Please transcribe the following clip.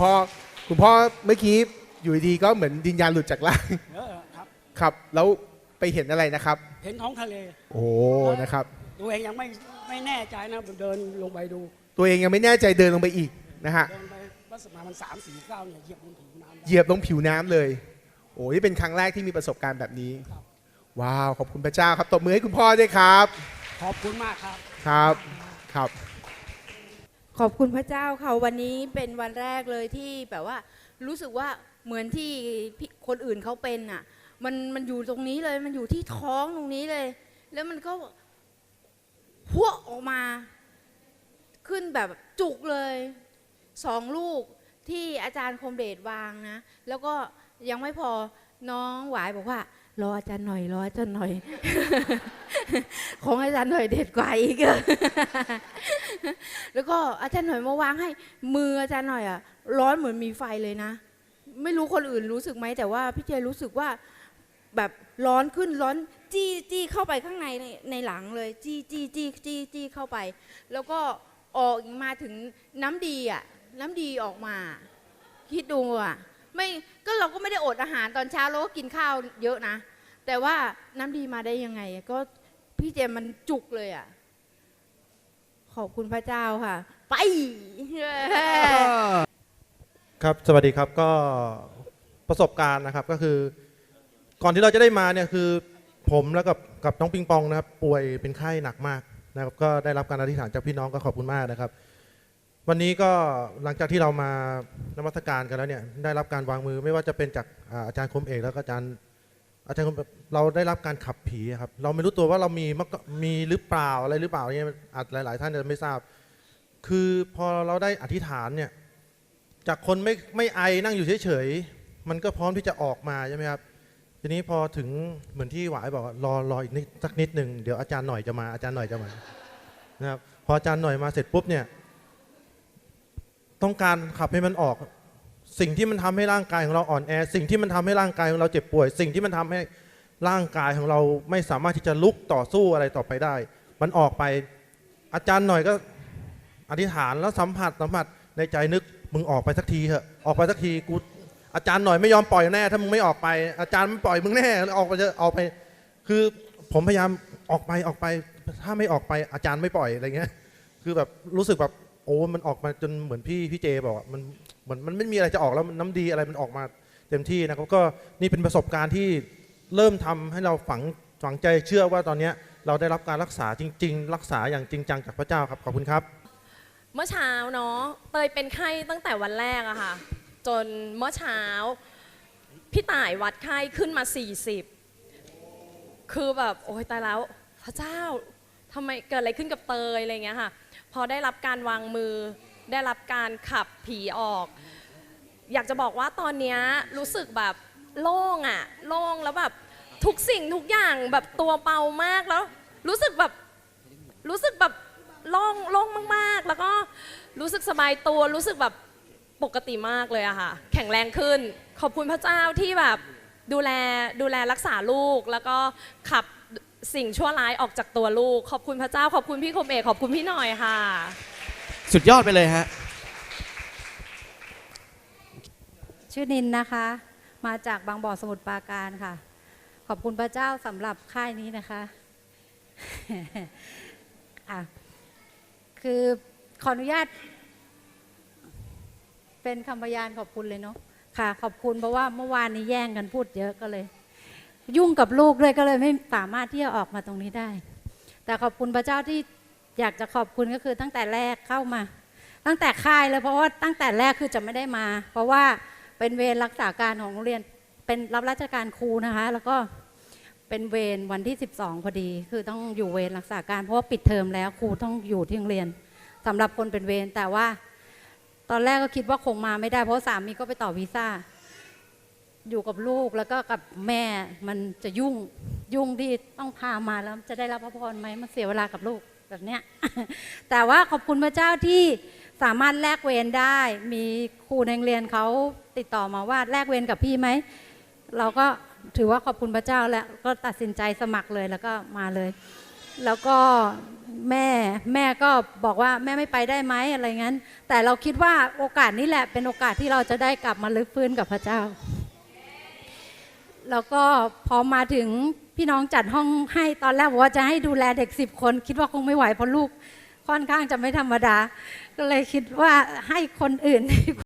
พ่อคุณพ่อเมื่อกี้อยู่ดีๆก็เหมือนดินยานหลุดจากร่างเออครับ ครับ แล้วไปเห็นอะไรนะครับ เห็นท้องทะเล โอ้นะครับ ตัวเองยังไม่ไม่แน่ใจนะเดินลงไปดู ตัวเองยังไม่แน่ใจเดินลงไปอีกนะฮะเดินไปวัดสมามันสามสี่เก้าเนี่ยเหยียบบนผิวน้ำได้เหยียบลงผิวน้ำเลย โอ้นี่เป็นครั้งแรกที่มีประสบการณ์แบบนี้ครับว้าว ขอบคุณพระเจ้าครับตบมือให้คุณพ่อด้วยครับ ขอบคุณมากครับ ครับ ครับ ขอบคุณพระเจ้าค่ะวันนี้เป็นวันแรกเลยที่แบบว่า รู้สึกว่าเหมือนที่คนอื่นเขาเป็นอะ มันมันอยู่ตรงนี้เลย มันอยู่ที่ท้องตรงนี้เลย แล้วมันก็พวออกมา ขึ้นแบบจุกเลยสองลูกที่อาจารย์คมเดชวางนะ แล้วก็ยังไม่พอน้องหวายบอกว่า รออาจารย์หน่อยรออาจารย์หน่อย ของอาจารย์หน่อยเด็ดกว่าอีกแล้วก็อาจารย์หน่อยมาวางให้ มืออาจารย์หน่อยอะร้อนเหมือนมีไฟเลยนะ ไม่รู้คนอื่นรู้สึกไหมแต่ว่าพี่เจรู้สึกว่าแบบร้อนขึ้นร้อนจี้จี้เข้าไปข้างในในหลังเลย จี้จี้จี้จี้จี้เข้าไป แล้วก็ออกมาถึงน้ำดีอะน้ำดีออกมา คิดดูอะไม่ก็เราก็ไม่ได้อดอาหารตอนเช้าเราก็กินข้าวเยอะนะ แต่ว่าน้ำดีมาได้ยังไง ก็พี่เจมันจุกเลยอะ ขอบคุณพระเจ้าค่ะ ไป ครับ สวัสดีครับก็ประสบการณ์นะครับก็คือ ก่อนที่เราจะได้มาเนี่ยคือผมแล้วกับกับน้องปิงปองนะครับ ป่วยเป็นไข้หนักมากนะครับ ก็ได้รับการอธิษฐานจากพี่น้องก็ขอบคุณมากนะครับ วันนี้ก็หลังจากที่เรามานมัสการกันแล้วเนี่ยได้รับการวางมือไม่ว่าจะเป็นจากอาจารย์คมเอกแล้วก็อาจารย์ อาจารย์คมเราได้รับการขับผีครับ เราไม่รู้ตัวว่าเรามีมมีหรือเปล่าอะไรหรือเปล่าเนี่ยอาจหลาย ๆ ท่านจะไม่ทราบ คือพอเราได้อธิษฐานเนี่ย จากคนไม่ไม่ไอนั่งอยู่เฉย ๆ มันก็พร้อมที่จะออกมาใช่ไหมครับ ทีนี้พอถึงเหมือนที่หวายบอกรอรออีกนิดสักนิดหนึ่งเดี๋ยวอาจารย์หน่อยจะมาอาจารย์หน่อยจะมานะครับพออาจารย์หน่อยมาเสร็จปุ๊บเนี่ย ต้องการขับให้มันออก สิ่งที่มันทำให้ร่างกายของเราอ่อนแอ สิ่งที่มันทำให้ร่างกายของเราเจ็บป่วย สิ่งที่มันทำให้ร่างกายของเราไม่สามารถที่จะลุกต่อสู้อะไรต่อไปได้ มันออกไป อาจารย์หน่อยก็อธิษฐานแล้วสัมผัสสัมผัสในใจนึกมึงออกไปสักทีเถอะออกไปสักทีกูอาจารย์หน่อยไม่ยอมปล่อยแน่ ถ้ามึงไม่ออกไป อาจารย์ไม่ปล่อยมึงแน่ออกไปเถอะออกไป คือผมพยายามออกไปออกไป ถ้าไม่ออกไปอาจารย์ไม่ปล่อยอะไรเงี้ย คือแบบรู้สึกแบบโอ้มันออกมาจนเหมือนพี่พี่เจบอกมัน เหมือนมันไม่มีอะไรจะออกแล้วนน้ำดีอะไรมันออกมาเต็มที่นะครับก็นี่เป็นประสบการณ์ที่เริ่มทำให้เราฝังฝังใจเชื่อว่าตอนนี้เราได้รับการรักษาจริง ๆ รักษาอย่างจริงจังจากพระเจ้าครับขอบคุณครับ เมื่อเช้าเนาะเตยเป็นไข้ตั้งแต่วันแรกอะค่ะ จนเมื่อเช้าพี่ต่ายวัดไข้ขึ้นมา 40 คือแบบโอ้ยตายแล้วพระเจ้าทำไมเกิดอะไรขึ้นกับเตยอะไรเงี้ยค่ะ พอได้รับการวางมือ ได้รับการขับผีออก อยากจะบอกว่าตอนนี้รู้สึกแบบโล่งอะโล่งแล้วแบบทุกสิ่งทุกอย่างแบบตัวเบามากแล้ว รู้สึกแบบรู้สึกแบบโล่งโล่งมาก ๆ แล้วก็รู้สึกสบายตัวรู้สึกแบบปกติมากเลยอะค่ะ แข็งแรงขึ้น ขอบคุณพระเจ้าที่แบบดูแลดูแลรักษาลูก แล้วก็ขับสิ่งชั่วร้ายออกจากตัวลูก ขอบคุณพระเจ้า ขอบคุณพี่คมเอกขอบคุณพี่หน่อยค่ะ สุดยอดไปเลยฮะ ชื่อนินนะคะ มาจากบางบ่อสมุทรปราการค่ะ ขอบคุณพระเจ้าสำหรับค่ายนี้นะคะะคือขออนุญาต เป็นคำพยานขอบคุณเลยเนาะค่ะ ขอบคุณเพราะว่าเมื่อวานนี้แย่งกันพูดเยอะก็เลย ยุ่งกับลูกเลยก็เลยไม่สามารถที่จะออกมาตรงนี้ได้ แต่ขอบคุณพระเจ้าที่ อยากจะขอบคุณก็คือตั้งแต่แรกเข้ามา ตั้งแต่ค่ายเลยเพราะว่าตั้งแต่แรกคือจะไม่ได้มา เพราะว่าเป็นเวรรักษาการของโรงเรียนเป็นรับราชการครูนะคะ แล้วก็เป็นเวรวันที่ 12 พอดี คือต้องอยู่เวรรักษาการเพราะว่าปิดเทอมแล้วครูต้องอยู่ที่โรงเรียนสำหรับคนเป็นเวรแต่ว่า ตอนแรกก็คิดว่าคงมาไม่ได้เพราะสามีก็ไปต่อวีซ่าอยู่กับลูกแล้วก็กับแม่มันจะยุ่งยุ่งที่ต้องพามาแล้วจะได้รับพระพรไหมมันเสียเวลากับลูก แบบเนี้ยแต่ว่าขอบคุณพระเจ้าที่สามารถแลกเวรได้ มีครูในโรงเรียนเขาติดต่อมาว่าแลกเวรกับพี่ไหม เราก็ถือว่าขอบคุณพระเจ้าแล้วก็ตัดสินใจสมัครเลยแล้วก็มาเลย แล้วก็แม่แม่ก็บอกว่าแม่ไม่ไปได้ไหมอะไรงั้น แต่เราคิดว่าโอกาสนี้แหละเป็นโอกาสที่เราจะได้กลับมาลึกฟื้นกับพระเจ้า แล้วก็พอมาถึงพี่น้องจัดห้องให้ตอนแรกว่าจะให้ดูแลเด็กสิบคน คิดว่าคงไม่ไหวเพราะลูกค่อนข้างจะไม่ธรรมดา ก็เลยคิดว่าให้คนอื่นดีก